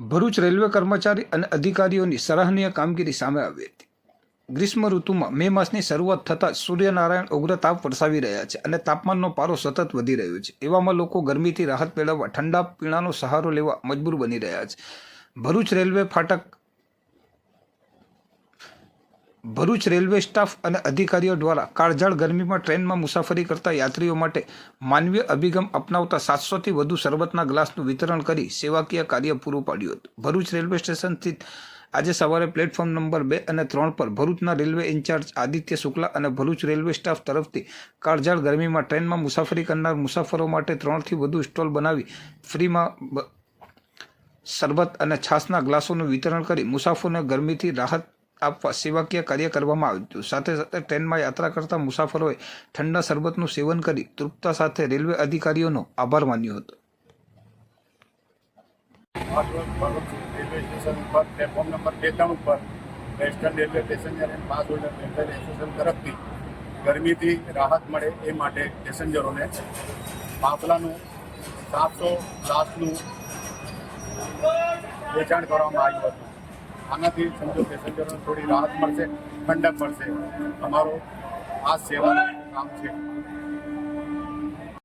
Bharuch railway કર્મચારી અને અધિકારીઓની સરાહનીય કામગીરી સામે આવી હતી. ગ્રીષ્મ ઋતુમાં મે માસની શરૂઆત થતાં સૂર્યનારાયણ ઉગ્ર તાપ વરસાવી રહ્યા છે અને તાપમાનનો પારો સતત વધી રહ્યો છે. એવામાં લોકો ગરમીથી રાહત મેળવવા ઠંડા પીણાનો સહારો લેવા મજબૂર બની રહ્યા છે. ભરૂચ રેલવે ફાટક ભરૂચ રેલવે સ્ટાફ અને અધિકારીઓ દ્વારા કાળઝાળ ગરમીમાં ટ્રેનમાં મુસાફરી કરતા યાત્રીઓ માટે માનવીય અભિગમ અપનાવતા સાતસોથી વધુ શરબતના ગ્લાસનું વિતરણ કરી સેવાકીય કાર્ય પૂરું પાડ્યું હતું. ભરૂચ રેલવે સ્ટેશન સ્થિત આજે સવારે પ્લેટફોર્મ નંબર બે અને ત્રણ પર ભરૂચના રેલવે ઇન્ચાર્જ આદિત્ય શુક્લા અને ભરૂચ રેલવે સ્ટાફ તરફથી કાળઝાળ ગરમીમાં ટ્રેનમાં મુસાફરી કરનાર મુસાફરો માટે ત્રણથી વધુ સ્ટોલ બનાવી ફ્રીમાં શરબત અને છાસના ગ્લાસોનું વિતરણ કરી મુસાફરોને ગરમીથી રાહત આપવા સેવાકીય કાર્ય કરવામાં આવ્યું હતું. સાથે સાથે ટ્રેનમાં યાત્રા કરતા મુસાફરોએ ઠંડા શરબતનું સેવન કરી તૃપ્તતા સાથે રેલવે અધિકારીઓનો આભાર માન્યો હતો. રેલવે નંબર બે ઉપર વેસ્ટર્ન રેલવે પેસેન્જર તરફથી ગરમીથી રાહત મળે એ માટે પેસેન્જરોને બાફલાનું સાતસો ગ્લાસનું વેચાણ કરવામાં આવ્યું હતું. આનાથી સમજો પેસેન્જરોને થોડી રાહત મળશે ઠંડક મળશે. અમારો આ સેવાનું કામ છે.